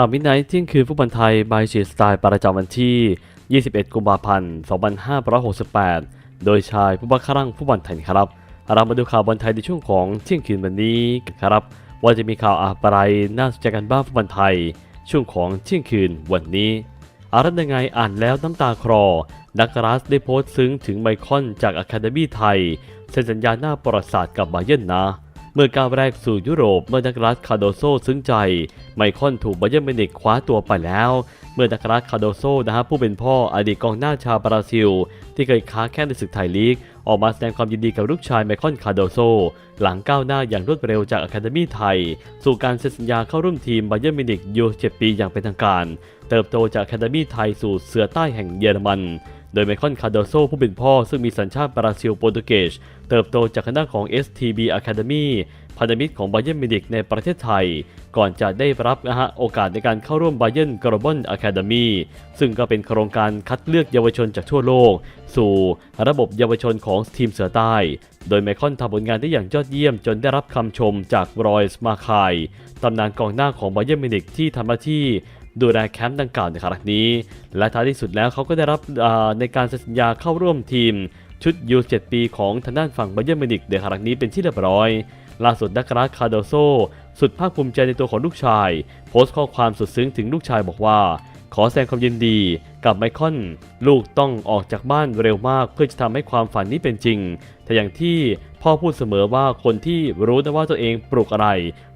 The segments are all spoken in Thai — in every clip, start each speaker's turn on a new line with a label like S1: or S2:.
S1: ข่าวมิดไนท์เที่ยงคืนฟุตบอลไทยบายชีสไตล์ประจำวันที่ 21 กุมภาพันธ์ 2568 โดยชายผู้บังคับรังฟุตบอลไทยครับ เรามาดูข่าวบอลไทยในช่วงของเที่ยงคืนวันนี้กันครับ ว่าจะมีข่าวอะไรน่าสนใจกันบ้างฟุตบอลไทย ช่วงของเที่ยงคืนวันนี้อารัตยังไงอ่านแล้วน้ำตาคลอนักรัสได้โพสต์ซึ้งถึงไมคอนจากอะคาเดมี่ไทยเซ็นสัญญาหน้าประวัติศาสตร์กับบาเยนนะ มื่อก้าวแรกสู่ยุโรปเมื่อนักรัสคาโดโซซึ้งใจ ไมคอนถูกบเยิร์มินิกคว้าตัวไปแล้ว เมื่อนักรัสคาโดโซนะฮะผู้เป็นพ่ออดีตกองหน้าชาวบราซิล ที่เคยค้าแค่ในศึกไทยลีก ออกมาแสดงความยินดีกับลูกชายไมคอนคาโดโซ หลังก้าวหน้าอย่างรวดเร็วจากอะคาเดมี่ไทย สู่การเซ็นสัญญาเข้าร่วมทีมบเยิร์มินิกยู7ปีอย่างเป็นทางการ เติบโตจากอะคาเดมี่ไทยสู่เสือใต้แห่งเยอรมัน โดยไมคอนคาร์โดโซผู้เป็นพ่อซึ่งมีสัญชาติบราซิลโปรตุเกสเติบโตจากคณะของ STB Academy พันธมิตรของไบเยนมิวนิกในประเทศไทย ก่อนจะได้รับนะฮะโอกาสในการเข้าร่วมไบเยนกรอบอนอะคาเดมีซึ่งก็เป็นโครงการคัดเลือกเยาวชนจากทั่วโลก สู่ระบบเยาวชนของทีมเสือใต้ โดยไมคอนทำผลงานได้อย่างยอดเยี่ยมจนได้รับคำชมจากรอยส์มาคายตำนานกองหน้าของไบเยนมิวนิกที่ทำหน้าที่ ดูแลแคมป์ดังกล่าวในครั้งนี้ และท้ายที่สุดแล้วเขาก็ได้รับในการเซ็นสัญญาเข้าร่วมทีม ชุดยู7ปีของทางด้านฝั่งบาเยอร์มิวนิกในครั้งนี้เป็นที่เรียบร้อยล่าสุดนักรักคาร์โดโซ สุดภาคภูมิใจในตัวของลูกชาย โพสต์ข้อความสุดซึ้งถึงลูกชายบอกว่า ขอแสดงความยินดีกับไมคอน ลูกต้องออกจากบ้านเร็วมากเพื่อจะทำให้ความฝันนี้เป็นจริง แต่อย่างที่พ่อพูดเสมอว่าคนที่รู้นะว่าตัวเองปลูกอะไร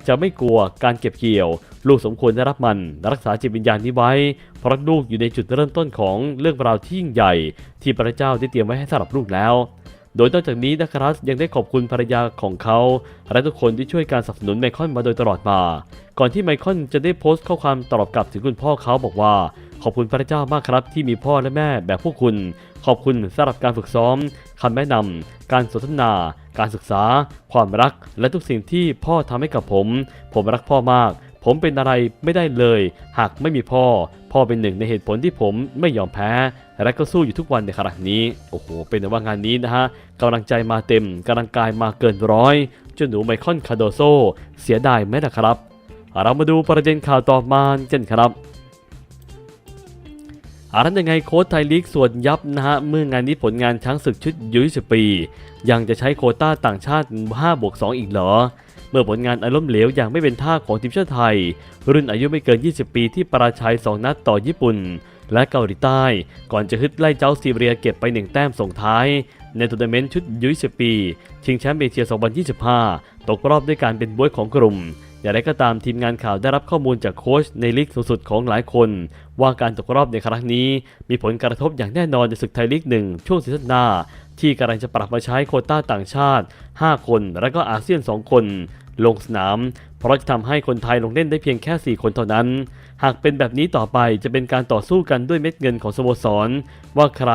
S1: จะไม่กลัวการเก็บเกี่ยว ลูกสมควรได้รับมัน รักษาจิตวิญญาณนี้ไว้ เพราะลูกอยู่ในจุดเริ่มต้นของเรื่องราวที่ยิ่งใหญ่ ที่พระเจ้าได้เตรียมไว้ให้สำหรับลูกแล้ว โดยนอกจากนี้นักรัสยังได้ขอบคุณภรรยาของเขา และทุกคนที่ช่วยการสนับสนุนไมคอนมาโดยตลอดมา ก่อนที่ไมคอนจะได้โพสต์ข้อความตอบกลับถึงคุณพ่อเขาบอกว่า ขอบคุณพระเจ้ามากครับที่มีพ่อและแม่แบบพวกคุณ ขอบคุณสำหรับการฝึกซ้อมคำแนะนำการสนทนา การศึกษา ความรัก และทุกสิ่งที่พ่อทำให้กับผม ผมรักพ่อมาก ผมเป็นอะไรไม่ได้เลย หากไม่มีพ่อ พ่อเป็นหนึ่งในเหตุผลที่ผมไม่ยอมแพ้และก็สู้อยู่ทุกวันในขณะนี้ โอ้โห เป็นว่างานนี้นะฮะกำลังใจมาเต็มกำลังกายมาเกินร้อยจนหนูไมคอนคาโดโซ เสียดายไหมล่ะครับ เรามาดูประเด็นข่าวต่อมากันครับอารันยังไงโค้ชไทยลีกส่วนยับนะฮะ เมื่องานนี้ผลงานช้างศึกชุดยู20ปี ยังจะใช้โคต้าต่างชาติ 5 บวก 2 อีกเหรอ เมื่อผลงานอารมณ์เหลวอย่างไม่เป็นท่าของทีมชาติไทย รุ่นอายุไม่เกิน 20 ปีที่ปราชัย 2 นัดต่อญี่ปุ่น และเกาหลีใต้ ก่อนจะฮึดไล่เจ้าซีเรียเก็บไป 1 แต้มส่งท้าย ในทัวร์นาเมนต์ชุดยู20ปี ชิงแชมป์เอเชีย 2025 ตกรอบด้วยการเป็นบวยของกลุ่มอย่างไรก็ตามทีมงานข่าวได้รับข้อมูลจากโค้ชในลีกสูงสุดของหลายคน ว่าการตกรอบในครั้งนี้ มีผลกระทบอย่างแน่นอนในศึกไทยลีกหนึ่งช่วงซีซั่นหน้า ที่กำลังจะปรับมาใช้โคต้าต่างชาติ 5 คน และก็อาเซียน 2 คน ลงสนาม เพราะจะทำให้คนไทยลงเล่นได้เพียงแค่ 4 คนเท่านั้น หากเป็นแบบนี้ต่อไปจะเป็นการต่อสู้กันด้วยเม็ดเงินของสโมสร ว่าใคร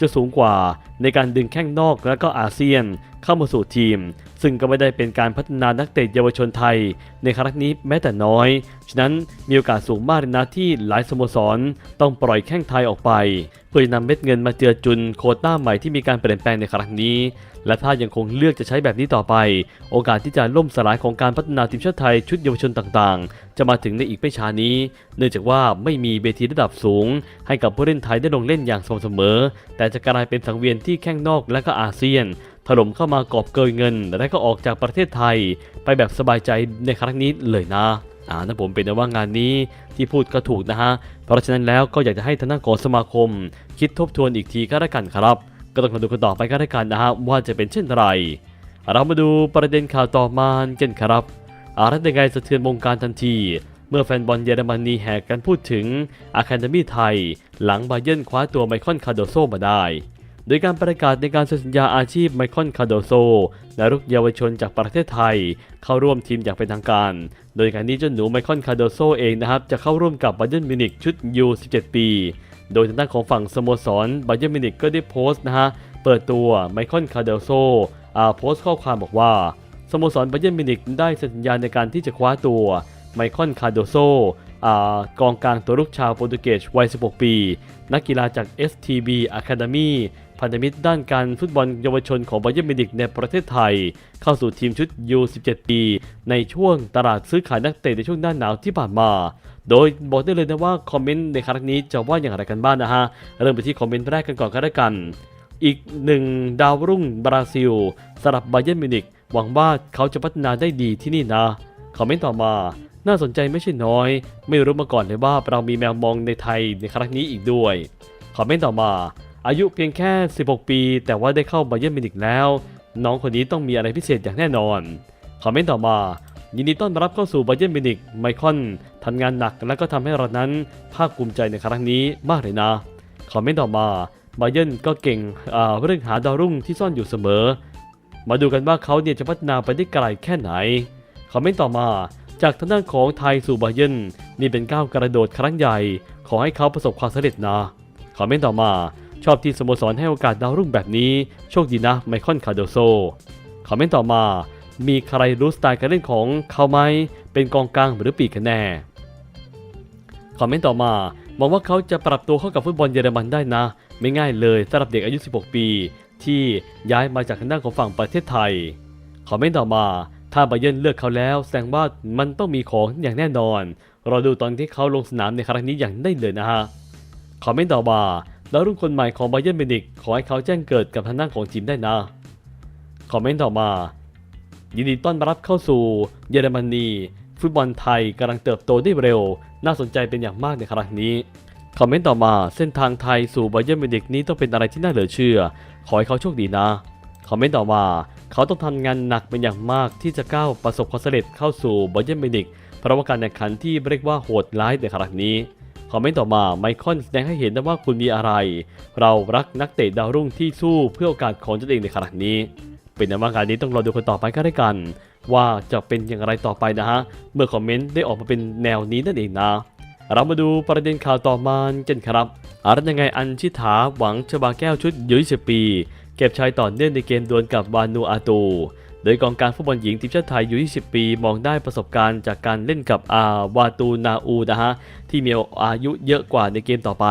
S1: จะสูงกว่าในการดึงแข้งนอกและก็อาเซียนเข้ามาสู่ทีม ซึ่งก็ไม่ได้เป็นการพัฒนานักเตะเยาวชนไทย ในครั้งนี้แม้แต่น้อย ฉะนั้นมีโอกาสสูงมากเลยนะที่หลายสโมสร ต้องปล่อยแข้งไทยออกไป เพื่อจะนำเม็ดเงินมาเจือจุนโคต้าใหม่ที่มีการเปลี่ยนแปลงในครั้งนี้ และถ้ายังคงเลือกจะใช้แบบนี้ต่อไป โอกาสที่จะล่มสลายของการพัฒนาทีมชาติไทยชุดเยาวชนต่างๆ จะมาถึงในอีกไม่ช้านี้ เนื่องจากว่าไม่มีเวทีระดับสูง ให้กับผู้เล่นไทยได้ลงเล่นอย่างสม่ำเสมอ แต่จะกลายเป็นสังเวียนที่แข้งนอกและก็อาเซียน ถล่มเข้ามากอบเกยเงิน และก็ออกจากประเทศไทย ไปแบบสบายใจในครั้งนี้เลยนะอ่านะผมเป็นแต่ว่างานนี้ที่พูดก็ถูกนะฮะ เพราะฉะนั้นแล้วก็อยากจะให้ทางด้านของสมาคม คิดทบทวนอีกทีก็แล้วกันครับ ก็ต้องมาดูกันต่อไปก็แล้วกันนะฮะว่าจะเป็นเช่นไร เรามาดูประเด็นข่าวต่อมากันครับอารัตยังไงสะเทือนวงการทันที เมื่อแฟนบอลเยอรมนีแห่กันพูดถึงอาคาเดมี่ไทย หลังบาเยิร์นคว้าตัวไมคอนคาโดโซมาได้ โดยการประกาศในการเซ็นสัญญาอาชีพไมคอนคาโดโซ และลูกเยาวชนจากประเทศไทย เข้าร่วมทีมอย่างเป็นทางการ โดยการนี้เจ้าหนูไมคอนคาโดโซเองนะครับจะเข้าร่วมกับบาเยนมิวนิกชุดยู17 ปี โดยทางด้านของฝั่งสโมสรบาเยนมิวนิกก็ได้โพสต์นะฮะเปิดตัวไมคอนคาโดโซอ่าโพสต์ข้อความบอกว่าสโมสรบาเยนมิวนิกได้เซ็นสัญญาในการที่จะคว้าตัวไมคอนคาโดโซกองกลางตัวลูกชาวโปรตุเกสวัย 16 ปี นักกีฬาจาก STB Academy พันธมิตรด้านการฟุตบอลเยาวชนของบาเยิร์นมิวนิกในประเทศไทย เข้าสู่ทีมชุด U17 ปี ในช่วงตลาดซื้อขายนักเตะในช่วงหน้าหนาวที่ผ่านมา โดยบอกได้เลยนะว่าคอมเมนต์ในครั้งนี้จะว่าอย่างไรกันบ้างนะฮะ เริ่มไปที่คอมเมนต์แรกกันก่อนก็แล้วกัน อีกหนึ่งดาวรุ่งบราซิลสำหรับบาเยิร์นมิวนิกหวังว่าเขาจะพัฒนาได้ดีที่นี่นะคอมเมนต์ต่อมาน่าสนใจไม่ใช่น้อย ไม่รู้มาก่อนเลยว่าเรามีแมวมองในไทยในครั้งนี้อีกด้วย คอมเมนต์ต่อมา อายุเพียงแค่ 16 ปี แต่ว่าได้เข้าบาเยิร์นมิวนิกแล้ว น้องคนนี้ต้องมีอะไรพิเศษอย่างแน่นอน คอมเมนต์ต่อมา ยินดีต้อนรับเข้าสู่บาเยิร์นมิวนิกไมคอนทำงานหนักและก็ทำให้เรานั้นภาคภูมิใจในครั้งนี้มากเลยนะ คอมเมนต์ต่อมาบาเยิร์นก็เก่งเรื่องหาดาวรุ่งที่ซ่อนอยู่เสมอ มาดูกันว่าเขาเนี่ยจะพัฒนาไปได้ไกลแค่ไหน คอมเมนต์ต่อมาจากทางด้านของไทยสู่บาเยินนี่เป็นก้าวกระโดดครั้งใหญ่ ขอให้เขาประสบความสำเร็จนะคอมเมนต์ต่อมา ชอบที่สโมสรให้โอกาสดาวรุ่งแบบนี้ โชคดีนะไมคอนคาโดโซคอมเมนต์ต่อมา มีใครรู้สไตล์การเล่นของเขาไหม เป็นกองกลางหรือปีกกันแน่คอมเมนต์ต่อมามองว่าเขาจะปรับตัวเข้ากับฟุตบอลเยอรมันได้นะ ไม่ง่ายเลยสำหรับเด็กอายุ 16 ปี ที่ย้ายมาจากทางด้านของฝั่งประเทศไทยคอมเมนต์ต่อมา ถ้าบาเยนเลือกเขาแล้ว แสดงว่ามันต้องมีของอย่างแน่นอนรอดูตอนที่เขาลงสนามในครั้งนี้อย่างได้เลยนะฮะคอมเมนต์ต่อมา ดาวรุ่งคนใหม่ของบาเยิร์นมินิกขอให้เขาแจ้งเกิดกับทางด้านของทีมได้นะ คอมเมนต์ต่อมา ยินดีต้อนรับเข้าสู่เยอรมนีฟุตบอลไทยกำลังเติบโตได้เร็ว น่าสนใจเป็นอย่างมากในครั้งนี้ คอมเมนต์ต่อมาเส้นทางไทยสู่บาเยิร์นมินิกนี้ต้องเป็นอะไรที่น่าเหลือเชื่อ ขอให้เขาโชคดีนะ คอมเมนต์ต่อมาเขาต้องทำงานหนักเป็นอย่างมากที่จะก้าวประสบความสำเร็จเข้าสู่บาเยิร์นมินิกเพราะว่าการแข่งขันที่เรียกว่าโหดร้ายในครั้งนี้ คอมเมนต์ต่อมาไมคอนแสดงให้เห็นนะว่าคุณมีอะไร เรารักนักเตะดาวรุ่งที่สู้เพื่อโอกาสของตนเองในครั้งนี้ เป็นในว่างานนี้ต้องรอดูคนต่อไปก็ได้กัน ว่าจะเป็นอย่างไรต่อไปนะฮะ เมื่อคอมเมนต์ได้ออกมาเป็นแนวนี้นั่นเองนะ เรามาดูประเด็นข่าวต่อมากันครับอะไรยังไงอันชิถาหวังชบาแก้วชุดยุยสิปี เก็บชัยต่อเนื่องในเกมดวลกับวานูอาตู โดยกองการฟุตบอลหญิงทีมชาติไทยอายุ20 ปี มองได้ประสบการณ์จากการเล่นกับอาวาตูนาอูนะฮะที่มีอายุเยอะกว่าในเกมต่อไป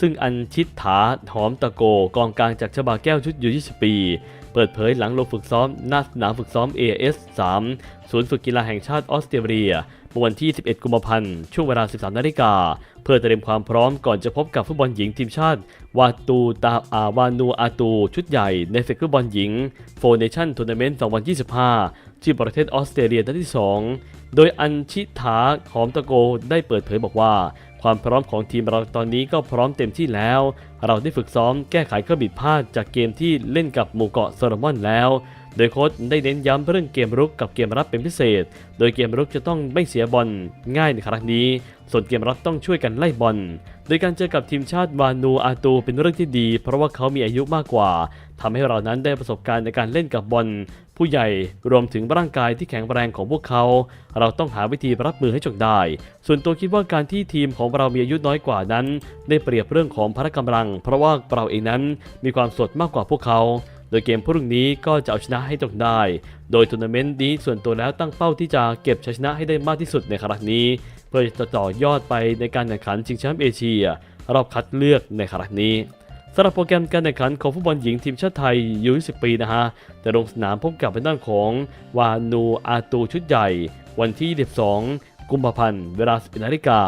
S1: ซึ่งอันชิตถาหอมตะโกกองกลางจากชบาแก้วชุดอายุ20 ปี เปิดเผยหลังลงฝึกซ้อมหน้าสนามฝึกซ้อม AS 3ศูนย์ฝึกกีฬาแห่งชาติออสเตรเลียเมื่อวันที่ 11 กุมภาพันธ์ ช่วงเวลา 13 นาฬิกา เพื่อเตรียมความพร้อมก่อนจะพบกับฟุตบอลหญิงทีมชาติ วาตูตาอาวานูอาตู ชุดใหญ่ในศึกฟุตบอลหญิงโฟเนชั่นทัวร์นาเมนต์ 2025 ที่ประเทศออสเตรเลียนัดที่ 2 โดยอันชิถาหอมตะโกได้เปิดเผยบอกว่า ความพร้อมของทีมเราตอนนี้ก็พร้อมเต็มที่แล้ว เราได้ฝึกซ้อมแก้ไขข้อผิดพลาดจากเกมที่เล่นกับหมู่เกาะโซโลมอนแล้ว โดยโค้ชได้เน้นย้ำเรื่องเกมรุกกับเกมรับเป็นพิเศษ โดยเกมรุกจะต้องไม่เสียบอลง่ายในครั้งนี้ ส่วนเกมรับต้องช่วยกันไล่บอล โดยการเจอกับทีมชาติวานูอาตูเป็นเรื่องที่ดี เพราะว่าเขามีอายุมากกว่าทำให้เรานั้นได้ประสบการณ์ในการเล่นกับบอล ผู้ใหญ่รวมถึงร่างกายที่แข็งแรงของพวกเขา เราต้องหาวิธีรับมือให้จงได้ ส่วนตัวคิดว่าการที่ทีมของเรามีอายุน้อยกว่านั้น ได้เปรียบเรื่องของพละกำลัง เพราะว่าเราเองนั้นมีความสดมากกว่าพวกเขา โดยเกมพรุ่งนี้ก็จะเอาชนะให้จงได้ โดยทัวร์นาเมนต์นี้ส่วนตัวแล้วตั้งเป้าที่จะเก็บชัยชนะให้ได้มากที่สุดในครั้งนี้ เพื่อจะต่อยอดไปในการแข่งขันชิงแชมป์เอเชียรอบคัดเลือกในครั้งนี้ สำหรับโปรแกรมการแข่งขันของฟุตบอลหญิงทีมชาติไทยยุ20 ปีนะฮะ จะลงสนามพบกับเป็นด้านของวานูอาตูชุดใหญ่ วันที่ 12 กุมภาพันธ์ เวลา11นาฬิกา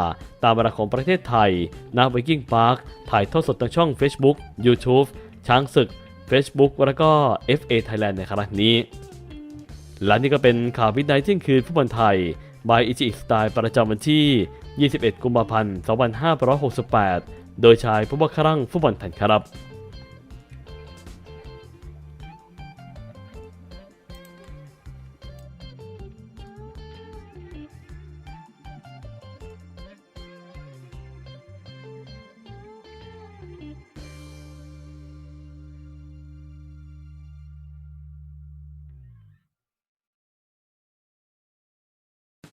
S1: ตามเวลาของประเทศไทยณไวกิ้งพาร์ค ถ่ายทอดสดทางช่อง Facebook YouTube ช้างศึก Facebook แล้วก็ FA Thailand ในครั้งนี้ และนี่ก็เป็นข่าววินัยเที่ยงคืนฟุตบอลไทยบายอิจิสไตล์ประจำวันที่ 21 กุมภาพันธ์ 2568 โดยชายผู้ว่าครั่งฟุตบอลไทนครับ